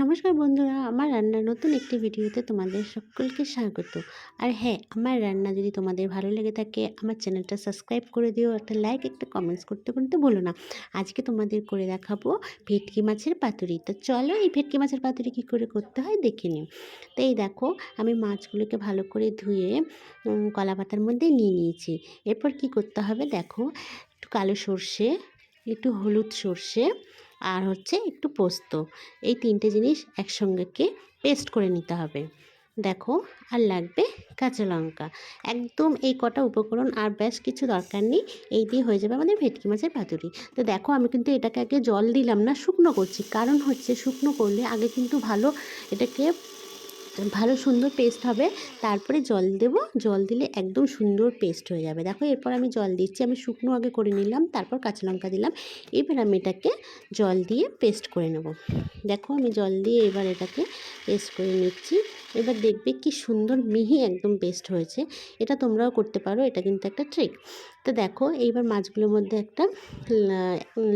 নমস্কার বন্ধুরা, আমার রান্নার নতুন একটি ভিডিওতে তোমাদের সকলকে স্বাগত। আর হ্যাঁ আমার রান্না যদি তোমাদের ভালো লেগে থাকে, আমার চ্যানেলটা সাবস্ক্রাইব করে দিও একটা লাইক একটা কমেন্টস করতে করতে বলো না। আজকে তোমাদের করে দেখাবো ভেটকি মাছের পাতুরি। তো চলো এই ভেটকি মাছের পাতুরি কী করে করতে হয় দেখে নিও তো এই দেখো, আমি মাছগুলোকে ভালো করে ধুয়ে কলা পাতার মধ্যে নিয়ে নিয়েছি। এরপর কি করতে হবে দেখো, একটু কালো সর্ষে, একটু হলুদ সর্ষে আর হচ্ছে একটু পোস্ত। এই তিনটে জিনিস একসঙ্গেকে পেস্ট করে নিতে হবে। দেখো, আর লাগবে কাঁচা লঙ্কা। একদম এই কটা উপকরণ আর বেশ কিছু দরকার নেই। এই দিয়ে হয়ে যাবে আমাদের ভেটকি মাছের পাতুরি। তো দেখো, আমি কিন্তু এটাকে আগে জল দিলাম না, শুকনো করছি। কারণ হচ্ছে শুকনো করলে আগে কিন্তু ভালো এটাকে ভালো সুন্দর পেস্ট হবে। তারপরে জল দেব। জল দিলে একদম সুন্দর পেস্ট হয়ে যাবে। দেখো, এরপর আমি জল দিচ্ছি। আমি শুকনো আগে করে নিলাম, তারপর কাঁচা লঙ্কা দিলাম। এবার আমি এটাকে জল দিয়ে পেস্ট করে নেব। দেখো, আমি জল দিয়ে এবার এটাকে পেস্ট করে নিচ্ছি। এবার দেখবে কি সুন্দর মিহি একদম পেস্ট হয়েছে। এটা তোমরাও করতে পারো, এটা কিন্তু একটা ট্রিক তো দেখো, এইবার মাছগুলোর মধ্যে একটা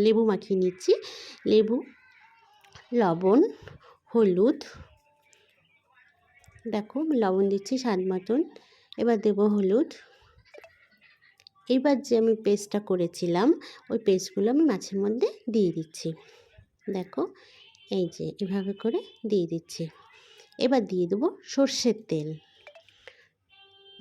লেবু মাখিয়ে নিচ্ছি। লেবু, লবণ, হলুদ দেখো লবণ দিচ্ছি স্বাদ মতন। এবার দেবো হলুদ। এবার যে আমি পেস্টটা করেছিলাম, ওই পেস্টগুলো আমি মাছের মধ্যে দিয়ে দিচ্ছি। দেখো, এই যে এভাবে করে দিয়ে দিচ্ছি। এবার দিয়ে দেবো সর্ষের তেল।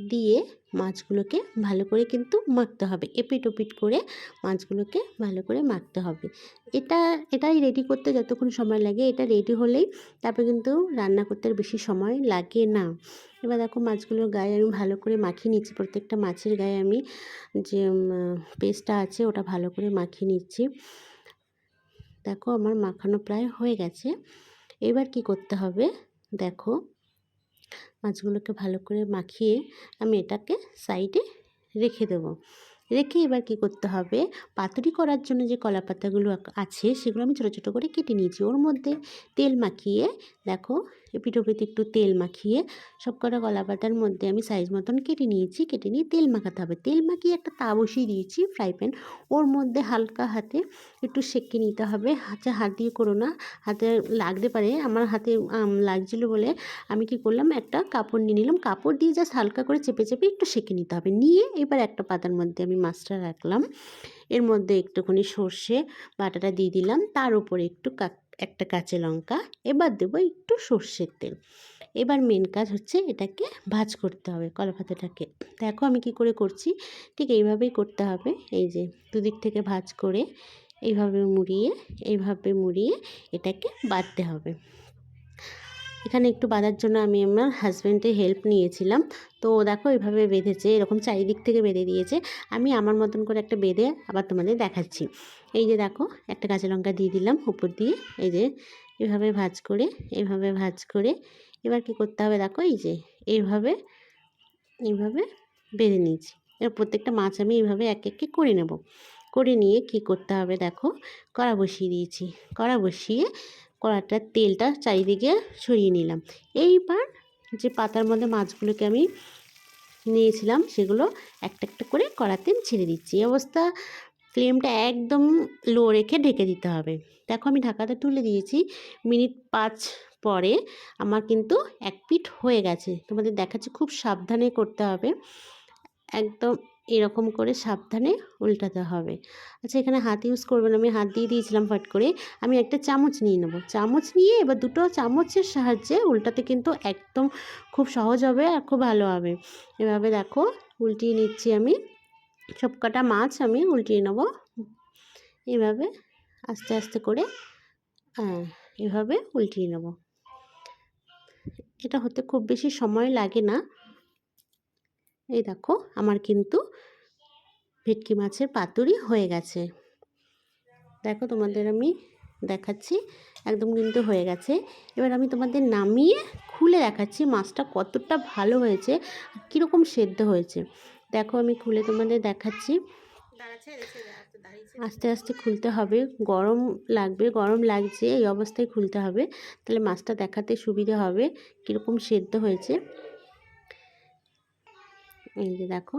দিয়ে মাছগুলোকে ভালো করে কিন্তু মাখতে হবে। এপিট ওপিট করে মাছগুলোকে ভালো করে মাখতে হবে। এটা, এটাই রেডি করতে যতক্ষণ সময় লাগে, এটা রেডি হলেই তারপর কিন্তু রান্না করতে আর বেশি সময় লাগে না। এবার দেখো মাছগুলোর গায়ে আমি ভালো করে মাখিয়ে নিচ্ছি। প্রত্যেকটা মাছের গায়ে আমি যে পেস্টটা আছে ওটা ভালো করে মাখিয়ে নিচ্ছি। দেখো আমার মাখানো প্রায় হয়ে গেছে। এবার কি করতে হবে? দেখো মাছগুলোকে ভালো করে মাখিয়ে আমি এটাকে সাইডে রেখে দেবো। রেখে এবার কি করতে হবে? পাতুরি করার জন্য যে কলা পাতাগুলো আছে সেগুলো আমি ছোটো ছোটো করে কেটে নিয়েছি। ওর মধ্যে তেল মাখিয়ে, দেখো এপিটোপিতে একটু তেল মাখিয়ে সব কটা কলা পাতার মধ্যে আমি সাইজ মতন কেটে নিয়েছি, কেটে নিয়ে তেল মাখাতে হবে। তেল মাখিয়ে একটা তা বসিয়ে দিয়েছি ফ্রাই প্যান ওর মধ্যে হালকা হাতে একটু সেঁকে নিতে হবে। হাতে হাত দিয়ে করো না। হাতে লাগতে পারে। আমার হাতে লাগছিল বলে আমি কি করলাম, একটা কাপড় নিয়ে নিলাম। কাপড় দিয়ে জাস্ট হালকা করে চেপে চেপে একটু সেঁকে নিতে হবে। নিয়ে এবার একটা পাতার মধ্যে আমি মাছটা রাখলাম। এর মধ্যে একটুখানি সর্ষে বাটাটা দিয়ে দিলাম। তার উপরে একটু কা- একটা কাঁচা লঙ্কা, এবার দেবো একটু সর্ষের তেল। এবার মেন কাজ হচ্ছে এটাকে ভাজ করতে হবে কলা পাতাটাকে দেখো আমি কি করে করছি, ঠিক এইভাবেই করতে হবে। এই যে দুদিক থেকে ভাজ করে এইভাবে মুড়িয়ে এইভাবে মুড়িয়ে এটাকে বাঁধতে হবে। এখানে একটু বাঁধার জন্য আমি আমার হাজব্যান্ডের হেল্প নিয়েছিলাম। তো দেখো এভাবে বেঁধেছে, এরকম চারিদিক থেকে বেঁধে দিয়েছে। আমি আমার মতন করে একটা বেঁধে আবার তোমাদের দেখাচ্ছি। এই যে দেখো, একটা কাঁচা লঙ্কা দিয়ে দিলাম উপর দিয়ে। এই যে এভাবে ভাজ করে, এভাবে ভাজ করে। এবার কি করতে হবে দেখো, এই যে এইভাবে এইভাবে বেঁধে নিয়েছি। এবার প্রত্যেকটা মাছ আমি এইভাবে এক একে করে নেব। করে নিয়ে কি করতে হবে দেখো, কড়া বসিয়ে দিয়েছি। কড়া বসিয়ে কড়াটার তেলটা চারিদিকে ছড়িয়ে নিলাম। এইবার যে পাতার মধ্যে মাছগুলোকে আমি নিয়েছিলাম, সেগুলো একটা একটা করে কড়াতে ছেড়ে দিচ্ছি। এই অবস্থা ফ্লেমটা একদম লো রেখে ঢেকে দিতে হবে। দেখো আমি ঢাকাটা তুলে দিয়েছি। মিনিট পাঁচ পরে আমার কিন্তু এক পিঠ হয়ে গেছে। তোমাদের দেখাচ্ছি, খুব সাবধানে করতে হবে। একদম এরকম করে সাবধানে উল্টাতে হবে। আচ্ছা এখানে হাত ইউজ করবেন, আমি হাত দিয়ে দিয়েছিলাম ফট করে। আমি একটা চামচ নিয়ে নেব। চামচ নিয়ে এবার দুটো চামচের সাহায্যে উল্টাতে কিন্তু একদম খুব সহজ হবে আর খুব ভালো হবে। এভাবে দেখো, উল্টিয়ে নিচ্ছি আমি। সব কটা মাছ আমি উল্টিয়ে নেব। এভাবে আস্তে আস্তে করে হ্যাঁ এভাবে উল্টিয়ে নেব। এটা হতে খুব বেশি সময় লাগে না। এই দেখো, আমার কিন্তু ভেটকি মাছের পাতুরি হয়ে গেছে। দেখো, তোমাদের আমি দেখাচ্ছি, একদম কিন্তু হয়ে গেছে। এবার আমি তোমাদের নামিয়ে খুলে দেখাচ্ছি মাছটা কতটা ভালো হয়েছে কীরকম সেদ্ধ হয়েছে। দেখো, আমি খুলে তোমাদের দেখাচ্ছি। আস্তে আস্তে খুলতে হবে। গরম লাগবে, গরম লাগছে, এই অবস্থায় খুলতে হবে। তাহলে মাছটা দেখাতে সুবিধে হবে, কীরকম সেদ্ধ হয়েছে। এই যে দেখো।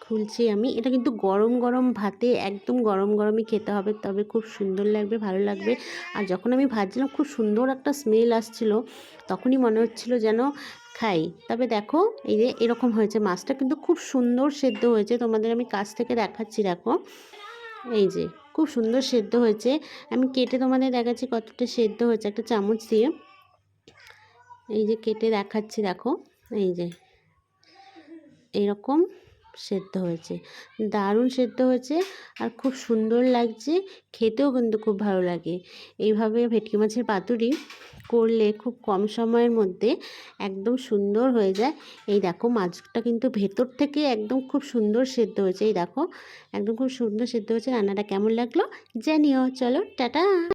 খুলছি আমি। এটা কিন্তু গরম গরম ভাতে, একদম গরম গরমই খেতে হবে। তবে খুব সুন্দর লাগবে, ভালো লাগবে। আর যখন আমি ভাজছিলাম, খুব সুন্দর একটা স্মেল আসছিল। তখনই মনে হচ্ছিল যেন খাই। তবে দেখো, এই যে এরকম হয়েছে। মাছটা কিন্তু খুব সুন্দর সেদ্ধ হয়েছে। তোমাদের আমি কাছ থেকে দেখাচ্ছি, দেখো। এই যে, খুব সুন্দর সেদ্ধ হয়েছে। আমি কেটে তোমাদের দেখাচ্ছি কতটা সেদ্ধ হয়েছে। একটা চামচ দিয়ে। এই যে কেটে দেখাচ্ছি, দেখো। এই যে এরকম সেদ্ধ হয়েছে। দারুণ সেদ্ধ হয়েছে আর খুব সুন্দর লাগছে। খেতেও কিন্তু খুব ভালো লাগে। এইভাবে ভেটকি মাছের পাতুরি করলে খুব কম সময়ের মধ্যে একদম সুন্দর হয়ে যায়। এই দেখো মাছটা কিন্তু ভেতর থেকে একদম খুব সুন্দর সেদ্ধ হয়েছে। এই দেখো, একদম খুব সুন্দর সেদ্ধ হয়েছে। রান্নাটা কেমন লাগল জানিও। চলো, টাটা!